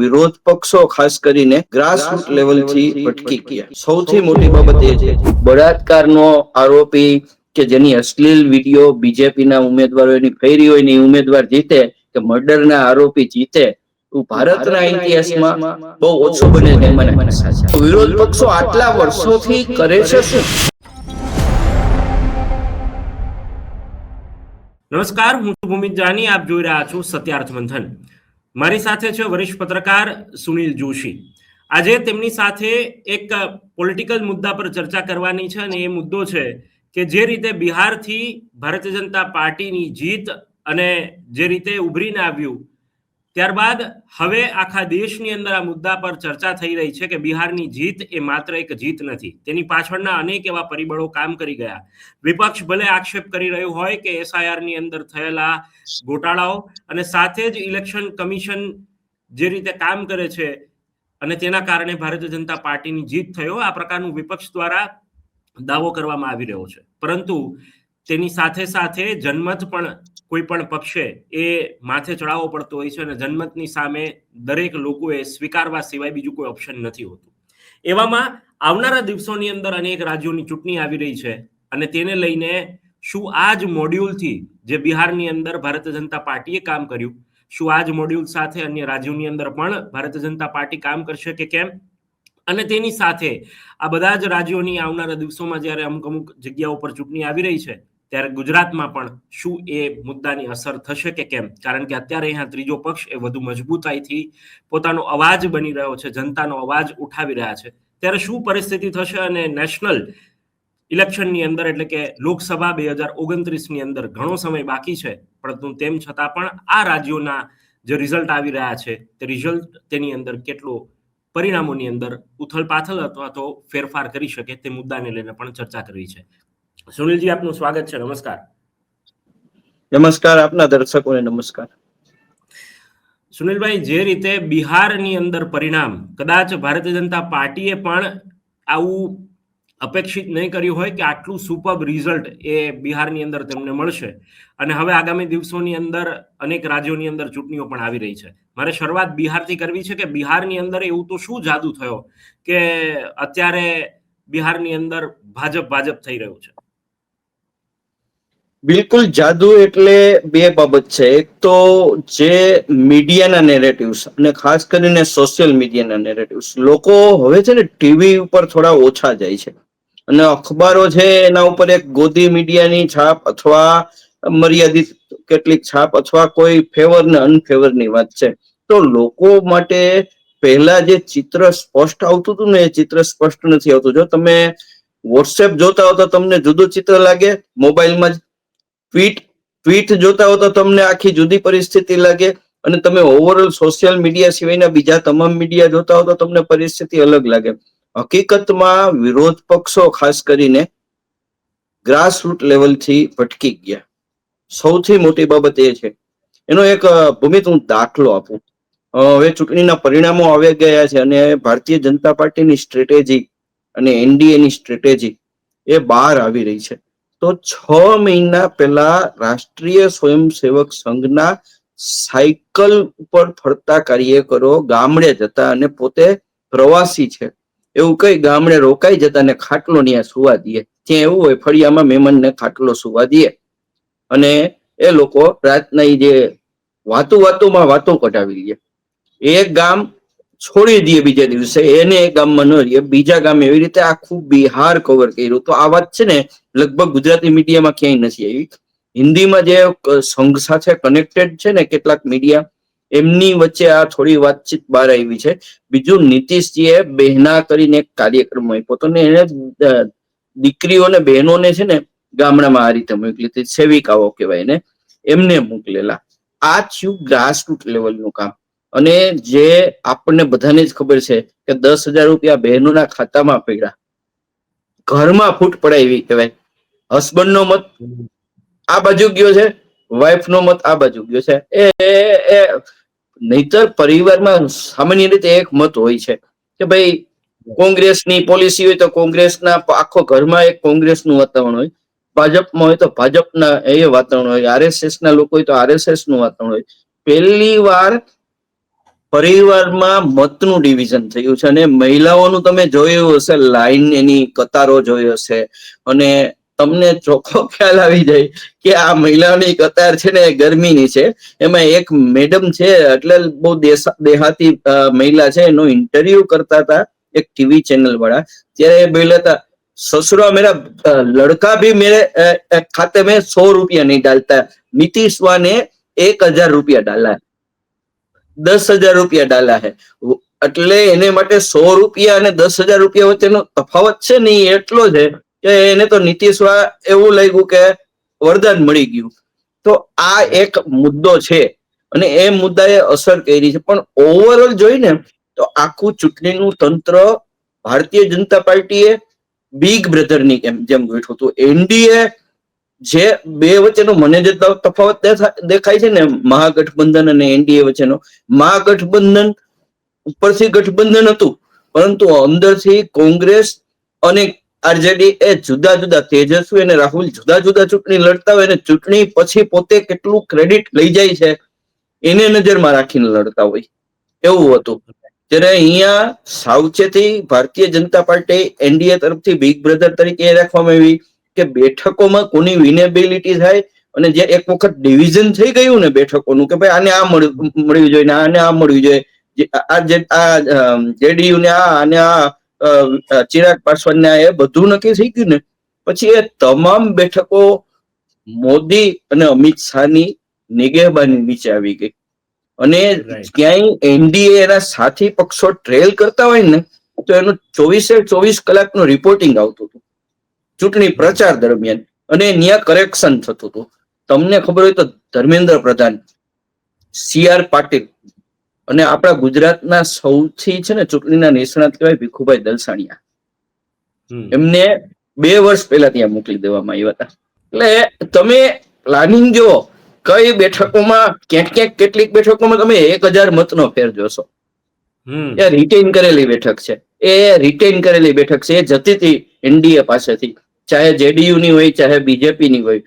વિરોધ પક્ષો ખાસ કરીને ગ્રાસરૂટ લેવલથી ભટકી ગયા. સૌથી મોટી બાબત એ છે, બળાત્કારનો આરોપી કે જેની અશ્લીલ વીડિયો બીજેપીના ઉમેદવારોની ફેરી હોય ને ઉમેદવાર જીતે કે મર્ડરના આરોપી જીતે ભારતના ઇતિહાસમાં બહુ ઓછું બને છે. મને વિરોધ પક્ષો આટલા વર્ષોથી કરે છે શું? નમસ્કાર, હું ભૂમિત જાની, આપ જોઈ રહ્યા છો સત્યાર્થ મંથન મારી સાથે છે વરિષ્ઠ પત્રકાર સુનિલ જોશી. આજે તેમની સાથે એક પોલિટિકલ મુદ્દા પર ચર્ચા કરવાની છે અને એ મુદ્દો છે કે જે રીતે બિહારથી ભારતીય જનતા પાર્ટીની જીત અને જે રીતે ઉભરીને આવ્યું ત્યારબાદ હવે આખા દેશની અંદર આ મુદ્દા પર ચર્ચા થઈ રહી છે કે બિહારની જીત એ માત્ર એક જીત નથી. તેની પાછળના અનેક એવા પરિબળો કામ કરી ગયા. વિપક્ષ ભલે આક્ષેપ કરી રહ્યું હોય કે એસઆઈઆરની અંદર થયેલા ગોટાળાઓ અને સાથે જ ઇલેક્શન કમિશન જે રીતે કામ કરે છે અને તેના કારણે ભારતીય જનતા પાર્ટીની જીત થયો, આ પ્રકારનું વિપક્ષ દ્વારા દાવો કરવામાં આવી રહ્યો છે. પરંતુ તેની સાથે સાથે જનમત પણ કોઈ પણ પક્ષે એ માથે ચડાવવો પડતો હોય છે અને જનમતની સામે દરેક લોકોએ સ્વીકારવા સિવાય બીજું કોઈ ઓપ્શન નથી હોતું. એવામાં આવનારા દિવસોની અંદર અનેક રાજ્યોની ચૂંટણી આવી રહી છે અને તેને લઈને શું આ જ મોડ્યુલથી જે બિહારની અંદર ભારતીય જનતા પાર્ટીએ કામ કર્યું, શું આ જ મોડ્યુલ સાથે અન્ય રાજ્યોની અંદર પણ ભારતીય જનતા પાર્ટી કામ કરશે કે કેમ? અને તેની સાથે આ બધા જ રાજ્યોની આવનારા દિવસોમાં જ્યારે અમુક અમુક જગ્યાઓ પર ચૂંટણી આવી રહી છે ત્યારે ગુજરાતમાં પણ શું એ મુદ્દાની અસર થશે કે કેમ? કારણ કે અત્યારે અહીંયા ત્રીજો પક્ષ એ વધુ મજબૂતાઈથી પોતાનો અવાજ બની રહ્યો છે, જનતાનો અવાજ ઉઠાવી રહ્યા છે. ત્યારે શું પરિસ્થિતિ થશે અને નેશનલ ઇલેક્શનની અંદર, એટલે કે લોકસભા બે હજાર ઓગણત્રીસની અંદર ઘણો સમય બાકી છે, પરંતુ તેમ છતાં પણ આ રાજ્યોના જે રિઝલ્ટ આવી રહ્યા છે, તે રિઝલ્ટ તેની અંદર કેટલો પરિણામોની અંદર ઉથલપાથલ અથવા તો ફેરફાર કરી શકે તે મુદ્દાને લઈને પણ ચર્ચા કરવી છે. સુનિલજી આપનું સ્વાગત છે. નમસ્કાર. નમસ્કાર આપના દર્શકોને નમસ્કાર. સુનિલભાઈ જે રીતે બિહારની અંદર પરિણામ કદાચ ભારતીય જનતા પાર્ટીએ પણ આવું અપેક્ષિત નહીં કર્યું હોય કે આટલું સુપર રિઝલ્ટ એ બિહારની અંદર તેમને મળશે. અને હવે આગામી દિવસોની અંદર અનેક રાજ્યોની અંદર ચૂંટણીઓ પણ આવી રહી છે. મારે શરૂઆત બિહારથી કરવી છે કે બિહારની અંદર એવું તો શું જાદુ થયો કે અત્યારે બિહારની અંદર ભાજપ ભાજપ થઈ રહ્યું છે? બિલકુલ જાદુ એટલે બે બાબત છે. એક તો જે મીડિયાના નેરેટિવ્સ અને ખાસ કરીને સોશિયલ મીડિયાના નેરેટિવ્સ લોકો હવે છે ને ટીવી ઉપર થોડા ઓછા જાય છે. અને અખબારો છે એના ઉપર એક ગોદી મીડિયાની છાપ અથવા મર્યાદિત કેટલીક છાપ અથવા કોઈ ફેવર ને અનફેવરની વાત છે. તો લોકો માટે પહેલા જે ચિત્ર સ્પષ્ટ આવતું હતું ને એ ચિત્ર સ્પષ્ટ નથી આવતું. જો તમે વોટ્સએપ જોતા હો તો તમને જુદું ચિત્ર લાગે, મોબાઈલમાં જ ટ્વીટ ટ્વીટ જોતા હો તો તમને આખી જુદી પરિસ્થિતિ લાગે અને તમે ઓવરઓલ સોશિયલ મીડિયા સિવાયના બીજા તમામ મીડિયા જોતા હો તો તમને પરિસ્થિતિ અલગ લાગે. હકીકતમાં વિરોધ પક્ષો ખાસ કરીને ગ્રાસરૂટ લેવલથી ભટકી ગયા. સૌથી મોટી બાબત એ છે. એનો એક ભૂમિત હું દાખલો આપું. હવે ચૂંટણીના પરિણામો આવી ગયા છે અને ભારતીય જનતા પાર્ટીની સ્ટ્રેટેજી અને એનડીએની સ્ટ્રેટેજી એ બહાર આવી રહી છે. તો છ મહિના પહેલા રાષ્ટ્રીય સ્વયંસેવક સંઘના સાયકલ ઉપર ફરતા કાર્યકરો ગામડે જતા અને પોતે પ્રવાસી છે. એવું કઈ ગામડે રોકાઈ જતા અને ખાટલો ત્યાં સુવા દે. ત્યાં એવું હોય ફળિયામાં મહેમાનને ખાટલો સુવા દે. અને એ લોકો રાતના જે વાતું વાતુમાં વાતો કઢાવી લે. એક ગામ છોડી દઈએ બીજા દિવસે. એને એ ગામમાં ન રહીએ. બીજા ગામ એવી રીતે આખું બિહાર કવર કર્યું. તો આ વાત છે ને લગભગ ગુજરાતી મીડિયામાં ક્યાંય નથી આવી. હિન્દીમાં જે સંઘ સાથે કનેક્ટેડ છે ને કેટલાક મીડિયા એમની વચ્ચે આ થોડી વાતચીત બહાર આવી છે. બીજું નીતિશજીએ બહેના કરીને એક કાર્યક્રમ આપ્યો ને એને દીકરીઓને બહેનોને છે ને ગામડામાં આ રીતે મોકલી હતી. સેવિકાઓ કહેવાય ને એમને મોકલેલા. આ થયું ગ્રાસરૂટ લેવલનું કામ. અને જે આપણને બધાને જ ખબર છે કે દસ હજાર રૂપિયા બહેનોના ખાતામાં પડ્યા. ઘરમાં ફૂટ પડાવી કહેવાય. હસબન્ડ નો મત આ બાજુ ગયો છે વાઇફ નો મત આ બાજુ ગયો છે. એ એ નહીતર પરિવારમાં સામાન્ય રીતે એક મત હોય છે કે ભાઈ કોંગ્રેસની પોલિસી હોય તો કોંગ્રેસના આખો ઘરમાં એક કોંગ્રેસનું વાતાવરણ હોય. ભાજપમાં હોય તો ભાજપના એ વાતાવરણ હોય. આરએસએસ ના લોકો હોય તો આરએસએસનું વાતાવરણ હોય. પહેલી વાર પરિવારમાં મતનું ડિવિઝન થયું છે અને મહિલાઓનું તમે જોયું હશે લાઈન એની કતારો જોઈ હશે. અને તમને ચોખ્ખો ખ્યાલ આવી જાય કે આ મહિલાઓની કતાર છે ને ગરમીની છે. એમાં એક મેડમ છે એટલે બહુ દેહાતી મહિલા છે. એનો ઇન્ટરવ્યુ કરતા હતા એક ટીવી ચેનલ વાળા. ત્યારે બોલ્યા હતા, સસુરા મેરા લડકા ભી મેરે ખાતે મેં સો રૂપિયા નહીં ડાલતા. નીતિશવાને એક હજાર રૂપિયા ડાલા. દસ હજાર રૂપિયા ડાલા હે. એટલે એને માટે સો રૂપિયા અને દસ હજાર રૂપિયા વચ્ચેનો તફાવત છે ને એટલો છે કે એને તો નીતિશવા એવું લાગ્યું કે વરદાન મળી ગયું. તો આ એક મુદ્દો છે અને એ મુદ્દાએ અસર કરી છે. પણ ઓવરઓલ જોઈને તો આખું ચૂંટણીનું તંત્ર ભારતીય જનતા પાર્ટીએ બિગ બ્રધરની જેમ ગોઠવું હતું. એનડીએ જે બે વચ્ચેનો મને જે તફાવત દેખાય છે ને મહાગઠબંધન અને એનડીએ વચ્ચેનો, મહાગઠબંધન ઉપરથી ગઠબંધન હતું, પરંતુ અંદરથી કોંગ્રેસ અને આરજેડી એ જુદા જુદા તેજસ્વી અને રાહુલ જુદા જુદા ચૂંટણી લડતા હોય અને ચૂંટણી પછી પોતે કેટલું ક્રેડિટ લઈ જાય છે, એને નજરમાં રાખીને લડતા હોય. એવું હતું. ત્યારે અહીંયા સાવચેતી ભારતીય જનતા પાર્ટી એનડીએ તરફથી બિગ બ્રધર તરીકે રાખવામાં આવી. કે બેઠકોમાં કોની વિનેબિલિટી થાય અને જે એક વખત ડિવિઝન થઈ ગયું ને બેઠકોનું કે ભાઈ આને આ મળ્યું જોઈએ ને આને આ મળ્યું જોઈએ આ જે આ જેડીયુ ને આ અને આ ચિરાગ પાસવાન ને આ એ બધું નક્કી થઈ ગયું ને પછી એ તમામ બેઠકો મોદી અને અમિત શાહની નિગેબાની નીચે આવી ગઈ અને. ક્યાંય એનડીએ એના સાથી પક્ષો ટ્રેલ કરતા હોય ને તો એનું ચોવીસે ચોવીસ કલાકનું રિપોર્ટિંગ આવતું હતું ચૂંટણી પ્રચાર દરમિયાન અને ન્યા કરેક્શન થતું હતું. તમને ખબર હોય તો ધર્મેન્દ્ર પ્રધાન સી આર પાટીલ અને આપણા ગુજરાતના સૌથી છે ને ચૂંટણીના નિષ્ણાત કહેવાય ભીખુભાઈ દલસાણિયા. એમને બે વર્ષ પહેલા ત્યાં મોકલી દેવામાં આવ્યા હતા. એટલે તમે પ્લાનિંગ જો કઈ બેઠકોમાં ક્યાંક ક્યાંક કેટલીક બેઠકોમાં તમે એક હજાર મતનો ફેર જોશો. રિટેન કરેલી બેઠક છે. એ રિટેન કરેલી બેઠક છે. એ જતી હતી એનડીએ પાસેથી ચાહે જેડીયુ ની હોય ચાહે બીજેપી ની હોય.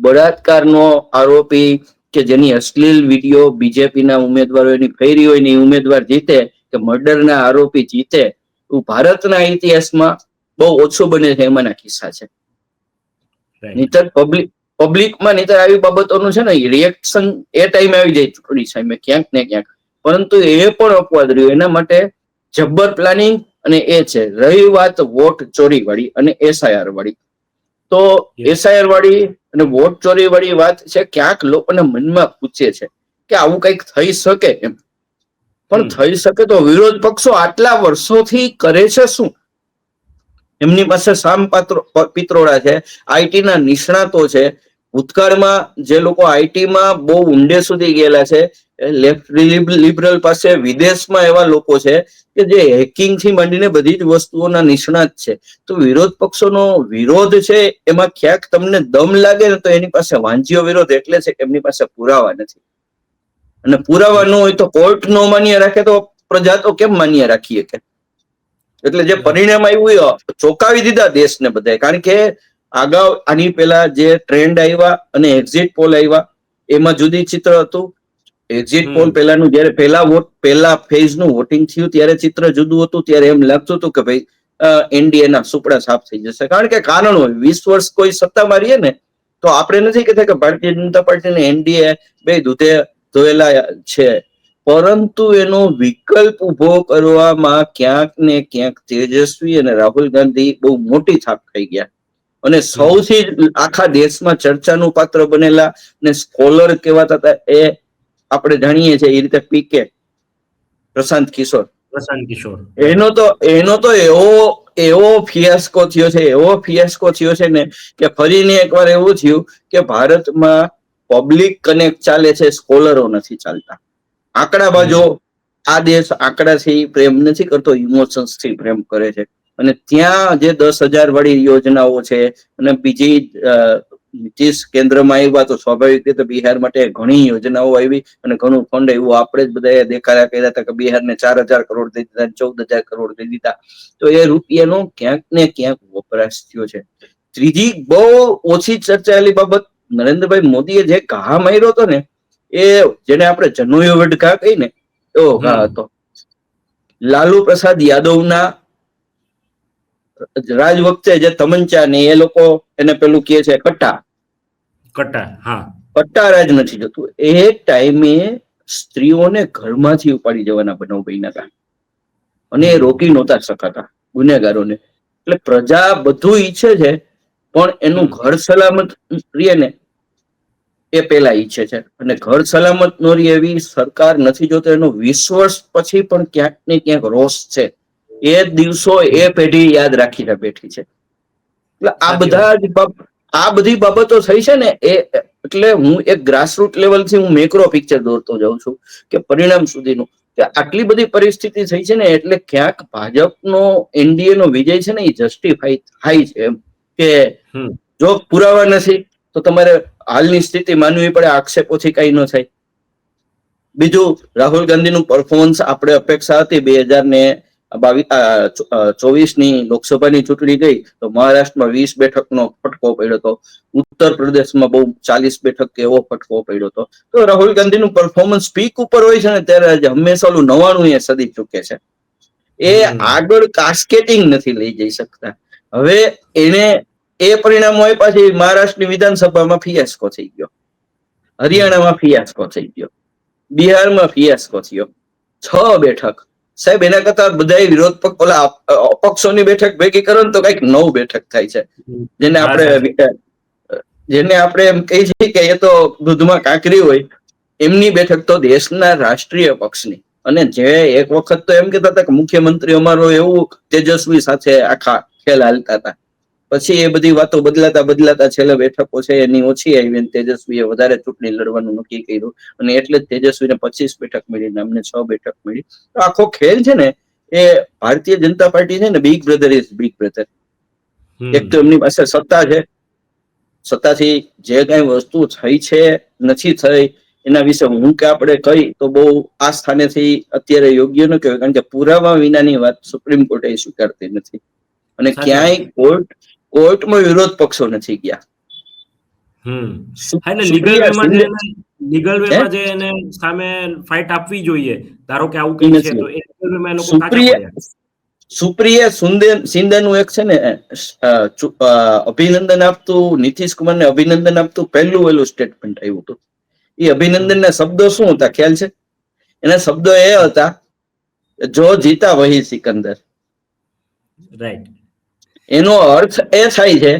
બળાત્કારનો આરોપી કે જેની અશ્લીલ વીડિયો બીજેપી ના ઉમેદવારોની ફેરી હોય ને ઉમેદવાર જીતે કે મર્ડરના આરોપી જીતે ભારતના ઇતિહાસમાં બહુ ઓછું બને છે એમાંના કિસ્સા છે. નહીતર પબ્લિક પબ્લિકમાં નહીતર આવી બાબતોનું છે ને રિએક્શન એ ટાઈમે આવી જાય ચૂંટણી સામે ક્યાંક ને ક્યાંક. પરંતુ એ પણ અપવાદ રહ્યો. એના માટે જબ્બર પ્લાનિંગ અને એ છે રહી વાત વોટ ચોરી વાળી અને એસઆઈઆર વાળી. તો. એસઆઈઆર વાળી અને વોટ ચોરી વાળી વાત છે ક્યાંક લોકોને મનમાં પૂછે છે કે આવું કંઈક થઈ શકે એમ. પણ થઈ શકે તો વિરોધ પક્ષો આટલા વર્ષોથી કરે છે શું? એમની પાસે સામ પાત્રો પિત્રોડા છે આઈટી ના નિષ્ણાતો છે ભૂતકાળમાં જે લોકો આઈટીમાં બહુ ઊંડે સુધી ગયેલા છે લેફ્ટ લિબરલ પાસે વિદેશમાં એવા લોકો છે કે જે હેકિંગથી માંડીને બધી જ વસ્તુઓના નિષ્ણાત છે. તો વિરોધ પક્ષોનો વિરોધ છે, એમાં ક્યાંક તમને દમ લાગે ને તો એની પાસે વાંચ્યો વિરોધ એટલે છે કે એમની પાસે પુરાવા નથી. અને પુરાવા ન હોય તો કોર્ટ નો માન્ય રાખે તો પ્રજા તો કેમ માન્ય રાખીએ કે? એટલે જે પરિણામ આવ્યું ચોંકાવી દીધા દેશને બધાએ. કારણ કે અગાઉ આની પહેલા જે ટ્રેન્ડ આવ્યા અને એક્ઝિટ પોલ આવ્યા એમાં જુદી ચિત્ર હતું. Exit poll. પહેલાનું જ્યારે પહેલા વોટ પહેલા ફેઝનું વોટિંગ થયું ત્યારે ચિત્ર જુદું હતું ત્યારે એમ લાગતું હતું કે ભાઈ એનડીએના સુપડા સાફ થઈ જશે. કારણ કે કારણ હોય વીસ વર્ષ કોઈ સત્તા મારીએ ને તો આપણે નથી કહેતા કે ભારતીય જનતા પાર્ટી અને એનડીએ બે દૂધે ધોયેલા છે. પરંતુ એનો વિકલ્પ ઊભો કરવામાં ક્યાંક ને ક્યાંક તેજસ્વી અને રાહુલ ગાંધી બહુ મોટી થાપ ખાઈ ગયા. અને સૌથી આખા દેશમાં ચર્ચાનું પાત્ર બનેલા ને સ્કોલર કહેવાતા હતા એ આપણે જાણીએ છીએ એ રીતે પીકે પ્રશાંત કિશોર. પ્રશાંત કિશોર. એનો તો એનો તો એવો એવો ફિયાસ્કો થયો છે એવો ફિયાસ્કો થયો છે ને કે ફરીને એકવાર એવું થયું કે ભારતમાં પબ્લિક કનેક્ટ ચાલે છે સ્કોલરો નથી ચાલતા. આંકડા બાજુ આ દેશ આંકડાથી પ્રેમ નથી કરતો ઇમોશન્સથી પ્રેમ કરે છે. અને ત્યાં જે દસ હજાર વાળી યોજનાઓ છે અને બીજી નીતિશ કેન્દ્રમાં આવ્યા તો સ્વાભાવિક રીતે બિહાર માટે ઘણી યોજનાઓ આવી અને ઘણું ફંડ આવ્યું. આપણે જ બધા દેખાયા કર્યા હતા કે બિહારને ચાર હજાર કરોડ દઈ દીધા ચૌદ હજાર કરોડ દઈ દીધા. તો એ રૂપિયાનો ક્યાંક ને ક્યાંક વપરાશ થયો છે. ત્રીજી બહુ ઓછી ચર્ચાયેલી બાબત નરેન્દ્રભાઈ મોદીએ જે ઘા માર્યો હતો ને એ જેને આપણે જનુયો વડઘા કહી ને એવો ઘા હતો. લાલુ પ્રસાદ યાદવના રાજ વખતે જે તમંચા ને એ લોકો એને પેલું કહે છે કટ્ટા. કટ્ટા હા. કટ્ટા રાજ નથી જતું. એ ટાઈમે સ્ત્રીઓને ઘરમાંથી ઉપાડી જવાના બનાવ બન્યા હતા અને એ રોકી નહોતા શકાતા ગુનેગારોને. એટલે પ્રજા બધું ઈચ્છે છે પણ એનું ઘર સલામત રહે ને એ પેલા ઈચ્છે છે. અને ઘર સલામત નો રહે એવી સરકાર નથી જોતો એનો વિશ્વાસ પછી પણ ક્યાંક ને ક્યાંક રોષ છે. એ દિવસો એ પેઢી યાદ રાખીને બેઠી છે. એટલે આ બધા જ આ બધી બાબતો થઈ છે ને એ એટલે હું એક ગ્રાસરૂટ લેવલથી હું મેક્રો પિક્ચર દોરતો જાઉં છું કે પરિણામ સુધીનું. કે આટલી બધી પરિસ્થિતિ થઈ છે ને એટલે ક્યાંક ભાજપનો એનડીએ નો વિજય છે ને એ જસ્ટિફાઈ થાય છે એમ. કે જો પુરાવા નથી તો તમારે હાલની સ્થિતિ માનવી પડે આક્ષેપોથી કઈ ન થાય. બીજું રાહુલ ગાંધીનું પરફોર્મન્સ આપણે અપેક્ષા હતી બે હજાર ને ચોવીસની લોકસભાની ચૂંટણી ગઈ તો મહારાષ્ટ્રમાં વીસ બેઠકનો ફટકો પડ્યો હતો ઉત્તર પ્રદેશમાં બહુ ચાલીસ બેઠક એવો ફટકો પડ્યો હતો તો રાહુલ ગાંધીનું પરફોર્મન્સ પીક ઉપર હોય છે ને ત્યારે હંમેશા ઓલું નવાણું એ સદી ચૂકે છે. એ આગળ કાસ્કેટિંગ નથી લઈ જઈ શકતા. હવે એને એ પરિણામો આપ્યા છે મહારાષ્ટ્રની વિધાનસભામાં ફિયાસ્કો થઈ ગયો. હરિયાણામાં ફિયાસ્કો થઈ ગયો. બિહારમાં ફિયાસ્કો થયો. છ બેઠક. સાહેબ એના કરતા બધા વિરોધ પક્ષ ઓલા અપક્ષોની બેઠક ભેગી કરો ને તો કંઈક નવ બેઠક થાય છે. જેને આપણે જેને આપણે એમ કહી છીએ કે એ તો દૂધમાં કાંકરી હોય એમની બેઠક તો દેશના રાષ્ટ્રીય પક્ષની. અને જે એક વખત તો એમ કહેતા હતા કે મુખ્યમંત્રી અમારો એવું તેજસ્વી સાથે આખા ખેલ હાલતા હતા. પછી એ બધી વાતો બદલાતા બદલાતા છેલ્લે બેઠકો છે એની ઓછી આવી અને તેજસ્વીએ વધારે ચૂંટણી લડવાનું નક્કી કર્યું અને એટલે જ તેજસ્વીને પચીસ બેઠક મળી ને અમને છ બેઠક મળી. તો આખો ખેલ છે ને એ ભારતીય જનતા પાર્ટી છે ને big brother is big brother એક તો એમની પાસે સત્તા છે. સત્તાથી જે કઈ વસ્તુ થઈ છે નથી થઈ એના વિશે હું કે આપણે કહી તો બહુ આ સ્થાનેથી અત્યારે યોગ્ય ન કહેવાય કારણ કે પુરાવા વિનાની વાત સુપ્રીમ કોર્ટે સ્વીકારતી નથી. અને ક્યાંય કોર્ટ કોર્ટમાં વિરોધ પક્ષો નથી ગયા. લીગલ વેમાં જે એને સામે ફાઇટ આપવી જોઈએ. ધારો કે આવું કઈ છે તો એ લોકો કાચા સુપ્રિયા સિંધાનું એક છે ને અભિનંદન આપતું નીતિશ કુમારને અભિનંદન આપતું પહેલું વહેલું સ્ટેટમેન્ટ આવ્યું હતું. એ અભિનંદનના શબ્દો શું હતા? ખ્યાલ છે? એના શબ્દો એ હતા જો જીતા વહી સિકંદર. રાઈટ એનો અર્થ એ થાય છે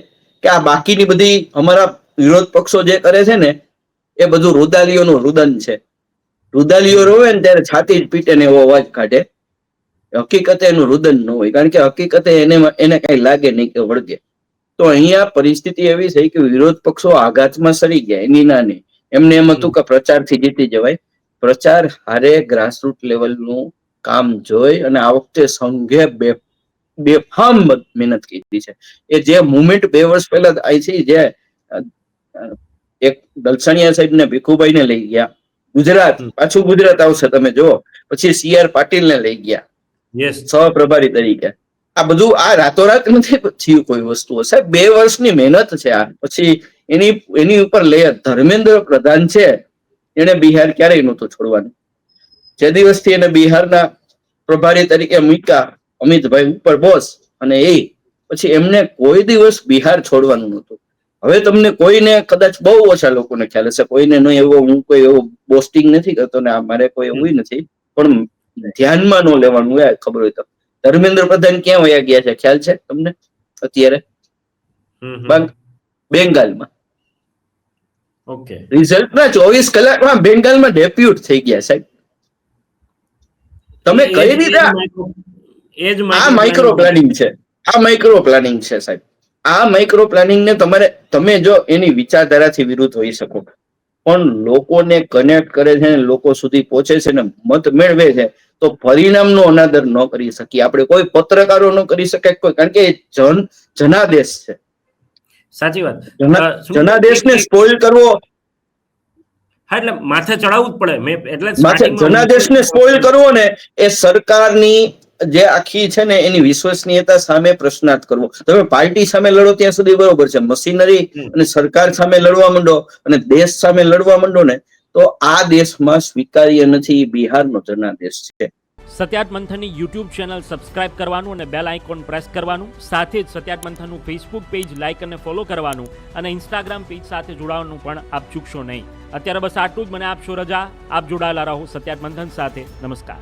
કે આ બાકીની બધી અમારા વિરોધ પક્ષો જે કરે છે ને એ બધું રુદાલીઓનું રુદન છે. રુદાલીઓ રોવે ને ત્યારે છાતી જ પીટે ને એવો અવાજ કાઢે. હકીકતે એનું રુદન ન હોય કારણ કે હકીકતે એને એને કઈ લાગે નહીં કે વળગે. તો અહીંયા પરિસ્થિતિ એવી થઈ કે વિરોધ પક્ષો આઘાતમાં સરી ગયા એની નાની. એમને એમ હતું કે પ્રચારથી જીતી જવાય. પ્રચાર હારે ગ્રાસરૂટ લેવલનું કામ જોઈ અને આ વખતે સંઘે બે બેફામ મહેનત કરી છે. એ જે મુવમેન્ટ બે વર્ષ પહેલા આવી છે જે એક દલસાણિયા સાહેબ ને ભીખુભાઈ ને લઈ ગયા. ગુજરાત પાછું ગુજરાત આવશે તમે જો પછી સી આર પાટીલ ને લઈ ગયા. યસ સહપ્રભારી તરીકે. આ બધું આ રાતોરાત નથી થયું કોઈ વસ્તુ. સાહેબ બે વર્ષની મહેનત છે આ. પછી એની એની ઉપર લેયર ધર્મેન્દ્ર પ્રધાન છે એને બિહાર ક્યારેય નહોતું છોડવાનું. જે દિવસથી એને બિહારના પ્રભારી તરીકે મૂક્યા અમિતભાઈ ઉપર બોસ અને એ. પછી એમને કોઈ દિવસ બિહાર છોડવાનું નહોતું. હવે તમને કોઈને કદાચ બહુ ઓછા લોકોને ખ્યાલ હશે. કોઈને નહીં એવો હું કોઈ એવો બોસ્ટિંગ નથી કરતો ને મારે કોઈ એવું નથી. પણ ધ્યાનમાં ન લેવાનું હોય ખબર હોય તો. ધર્મેન્દ્ર પ્રધાન ક્યાં વયા ગયા છે? ખ્યાલ છે તમને? અત્યારે? બેંગાલમાં. ઓકે. રિઝલ્ટના ચોવીસ કલાકમાં બેંગાલમાં ડેપ્યુટ થઈ ગયા સાહેબ. તમે કઈ રીતે એ જ આ માઇક્રો પ્લાનિંગ છે. આ માઇક્રો પ્લાનિંગ છે સાહેબ. આ માઇક્રો પ્લાનિંગ ને તમારે તમે જો એની વિચારધારાથી વિરુદ્ધ હોઈ શકો. પણ લોકોને કનેક્ટ કરે છે ને લોકો સુધી પહોંચે છે ને મત મેળવે છે તો પરિણામનો અનાદર ન કરી શકીએ. આપણે કોઈ પત્રકારો ન કરી શકે કોઈ કારણ કે જન જનાદેશ છે. સાચી વાત. જનાદેશને સ્પોઇલ કરવો. હા એટલે માથે ચડાવવું જ પડે. મેં એટલે જનાદેશને સ્પોઇલ કરવો ને એ સરકારની જે આખી છે ને એની વિશ્વસનીયતા સામે પ્રશ્નાર્થ કરવો. તમે પાર્ટી સામે લડો ત્યાં સુધી બરોબર છે. મશીનરી અને સરકાર સામે લડવા માંડો અને દેશ સામે લડવા માંડો ને તો આ દેશમાં સ્વીકાર્ય નથી. બિહારનો જનાદેશ છે. સત્યાર્થ મંથનની યુટ્યુબ ચેનલ સબસ્ક્રાઇબ કરવાનું અને બેલ આઇકોન પ્રેસ કરવાનું સાથે જ સત્યાર્થ મંથનનું ફેસબુક પેજ લાઇક અને ફોલો કરવાનું અને ઇન્સ્ટાગ્રામ પેજ સાથે જોડાવાનું પણ આપ ચૂકશો નહીં. અત્યારે બસ આટલું જ. મને આપશો રજા. આપ જોડાયેલા રહો સત્યાર્થ મંથન સાથે. નમસ્કાર.